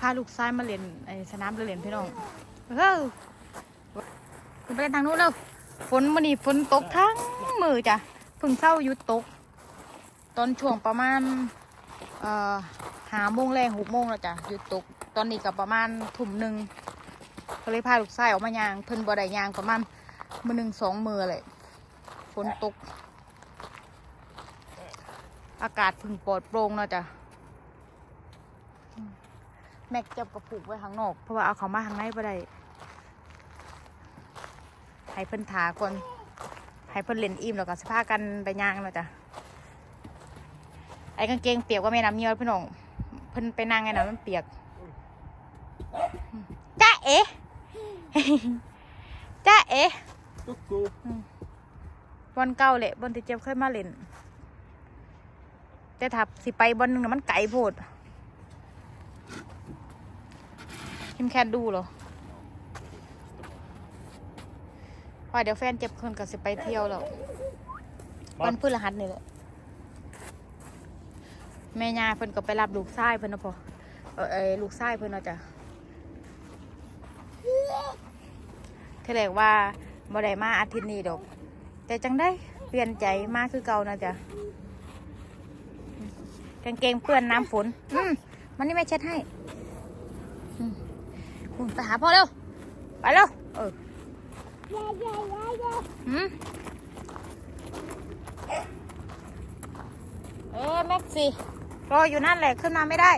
พาลูกชายมาเล่นไอ้สนามเล่นพี่น้องเฮ้ยไปเล่นทางนู้นเร็วฝนมันนี่ฝนตกทั้งมือจ้ะเพิ่งเศร้าหยุดตก ตอนช่วงประมาณเอ่อหาโมงแรงหกโมงแล้วจ้ะหยุดตก ตอนนี้ก็ประมาณทุ่มหนึ่งก็เลยพาลูกชายออกมายาง เพิ่นบ่ได้ยางประมาณมือหนึ่งสองมือเลยฝนตก อากาศพึ่งปลอดโปร่งเนาะจ้ะ แม็กจับกระปุกไว้ข้างนอก เพราะว่าเอาเขามาข้างในบ่ได้ให้เพิ่นถาก่อนให้เพิ่นเล่นอิ่มแล้วก็สพากันไปย่างเนาะจ้ะไอ้กางเกงเปียกว่าแม่น้ำเยียวพี่น้องเพิ่นไปนั่งไงนะมันเปียกจ้าเอ๋จ้าเอ๋ Kuckoo. บอลเก่าแหละบอลที่เจ็บเคยมาเล่นแต่ถ้าสิไปบอลหนึ่งน่ะมันไกลโพด คิมแคนดูเหรอว่าเดี๋ยวแฟนเจ็บคนก็สิไปเที่ยวแล้ววันพฤหัสนี่แหละแม่ยาเพิ่นก็ไปรับลูกชายเพิ่นนะพอเออเอยลูกชายเพิ่นเนาะจ้ะเทเลกว่าบ่ได้มาอาทิตย์นี้ดอก แต่จังได้เปลี่ยนใจมากคือเก่านะจ๊ะกางเกงเปื้อนน้ำฝน อืมมันนี่ไม่เช็ดให้อืมคุณ ไปหาพ่อเร็ว ไปเร็ว เออหืมเอ๊ะแม็กซี่รออยู่นั่นแหละขึ้นมาไม่ได้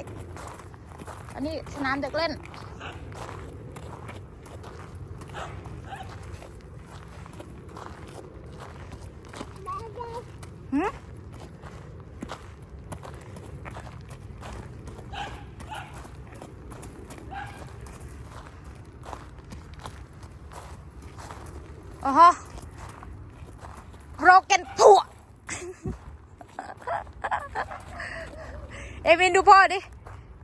อันนี้สนามเด็กเล่น หืม อ้โห broken ผัวเอมินดูพ่อดิ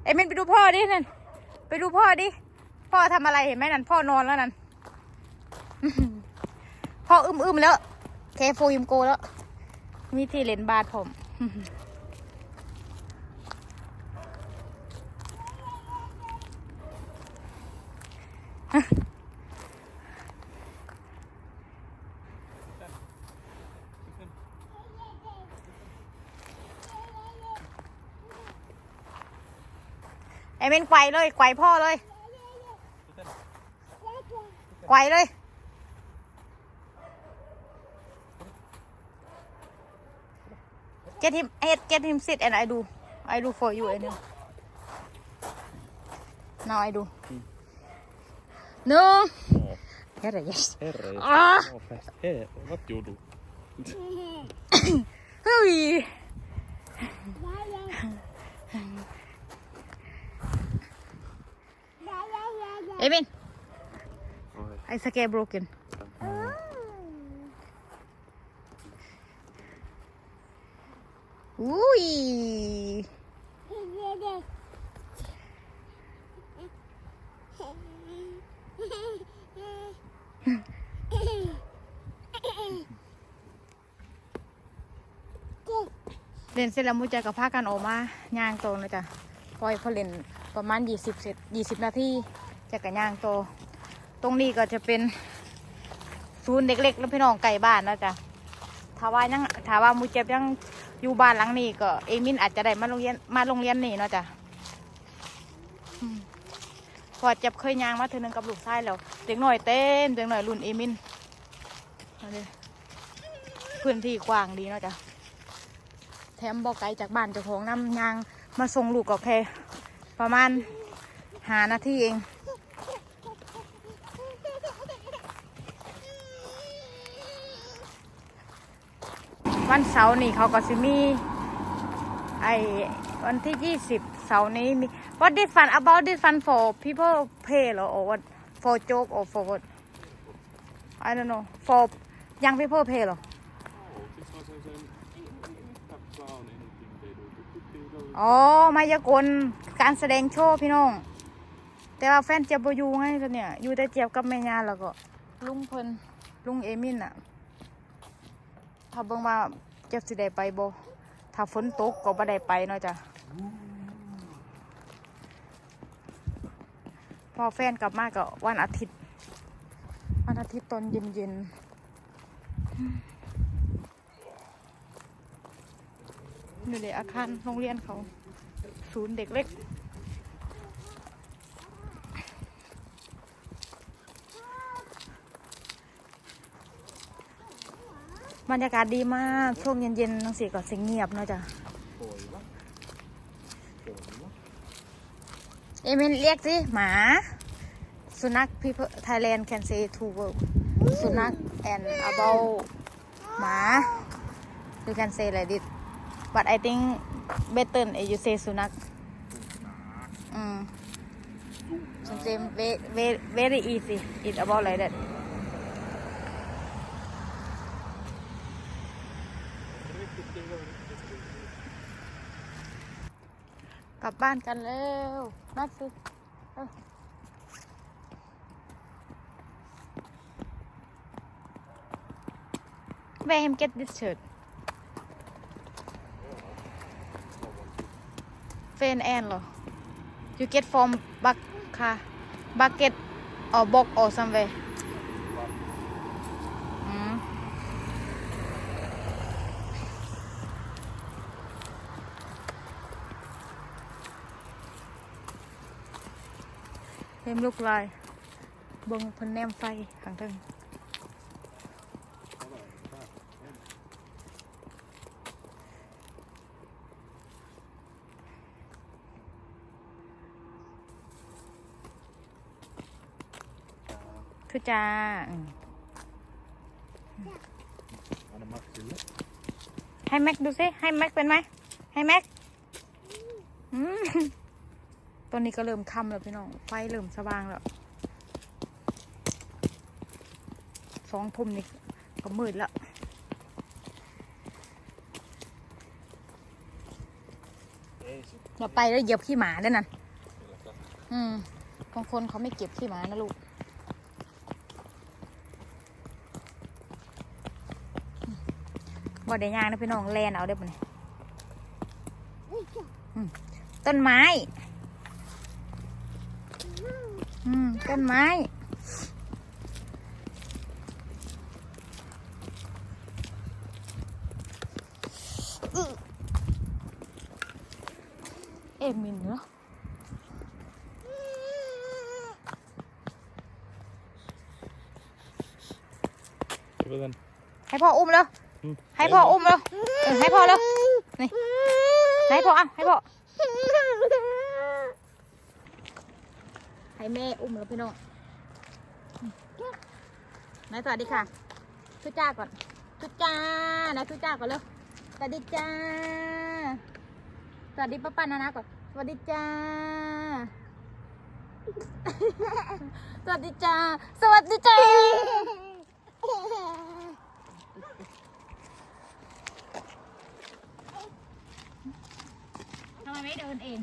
เอมินไปดูพ่อดินั่น ไปดูพ่อดิ พ่อทำอะไรเห็นไหมนั่น พ่อนอนแล้วนั่น พ่ออึมอึมๆแล้วเคโฟยิมโกแล้ว มีที่เล่นบาสผม เมนไกวเลยไกวพ่อเลยไกวเลย get him get get him sit and I do I do for you I know now I do no Herra yes Herra, jos Ah! oh, fast. Hey, what you do? Hui. Emin Oi. I scare broken Ui เล่นเสร็จแล้วมูใจกับพากันออกมาย่างโตนะจ๊ะปล่อยพอเล่นประมาณยี่สิบเสร็จยี่สิบนาที จะกับย่างโต ตรงนี้ก็จะเป็นศูนย์เด็กๆแล้วพี่น้องไก่บ้านนะจ๊ะถ้าว่ายังถ้าว่ามูเจ็บยังอยู่บ้านหลังนี้ก็เอมินอาจจะได้มาโรงเรียนมาโรงเรียนนี่เนาะจ๊ะอืมเพอเจ็บเคยย่างมาเธอหนึ่งกับลูกชายแล้วเด็กหน่อยเต้นเด็กหน่อยรุ่นเอมินพื้นที่กว้างดีเนาะจ๊ะแถมบอกไกลจากบ้านเจ้าของน้ำยางมาส่งลูกกับแค่ประมาณหานาทีเอง วันเสาร์นี่เขาก็สิมีไอวันที่ยี่สิบเสาร์นี้มี What this fun about this fun for people pay หรอ or what for joke or for what I don't know for young people pay หรอ อ๋อมายากลการแสดงโชว์พี่น้อง แต่ว่าแฟนเจียบบอยู่ไงคะเนี่ยอยู่แต่เจียบกับแม่ยาแล้วก็ ลุงเพิ่นลุงเอมินอะถ้าเบิ่งว่า เจี๊ยบสิได้ไปบ่ถ้าฝนตกก็บ่ได้ไปเนาะจ้ะพอแฟนกลับมาก็วันอาทิตย์ วันอาทิตย์ตอนเย็นๆนี่เลยอาคารโรงเรียนเขา ศูนย์เด็กเล็ก บรรยากาศดีมากช่วงเย็นๆนังสีก็เสียงเงียบเนาะจ้ะโอ้ยวะโอ้ยวะเอมินเรียกสิหมา สุนัข people Thailand can say two words สุนัข and about หมา you can say like this but I think better if you say สุนัขอืม sometimes very very very easy it's about like that กลับบ้านกันแล้วนัดสิเอ้า Where him get this shirt? Fan and เหรอ You get from Bakka bucket or box or somewhere อื เห็นลูกลายเบิ่งเพิ่นแนมไฟข้างเทิงทุจ้าอืมอันนั้นมักสิละให้แม็กดูสิ ให้แม็กเป็นไหม ให้แม็กอืม ตอนนี้ก็เริ่มค่ำแล้วพี่น้อง ไฟเริ่มสว่างแล้ว สองทุ่มนี่ก็มืดแล้วเราไปแล้วเหยียบขี้หมาด้วยนั่นนี่แหละอืมบางคนเขาไม่เก็บขี้หมานะลูก บ่ได้ยางนะพี่น้องแลนเอาได้ปะเนี่ยต้นไม้ อืมต้นไม้เอ็มมินเนาะเดี๋ยวกันให้พ่ออุ้มแล้วอืมให้พ่ออุ้มแล้วเออให้พ่อแล้วนี่ให้พ่ออะให้พ่อ ให้แม่อุ้มแล้วพี่น้องนายสวัสดีค่ะทุจ้าก่อนทุจ้านายทุจ้าก่อนเร็วสวัสดีจ้า สวัสดีป้าป้านานาก่อน สวัสดีจ้า สวัสดีจ้า สวัสดีจ้า ทำไมไม่เดินเอง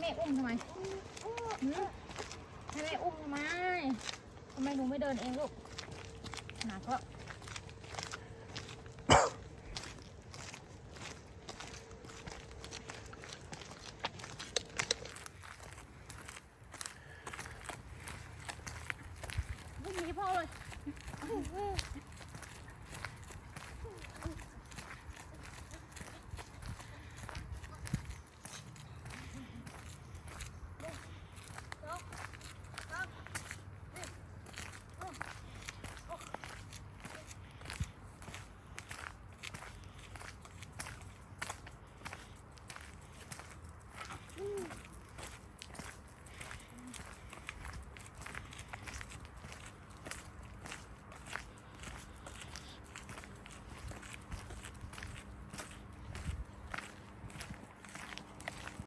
แม่อุ้มทำไม ให้แม่อุ้มทำไมทำไมหนูไม่เดินเองลูกหนาก็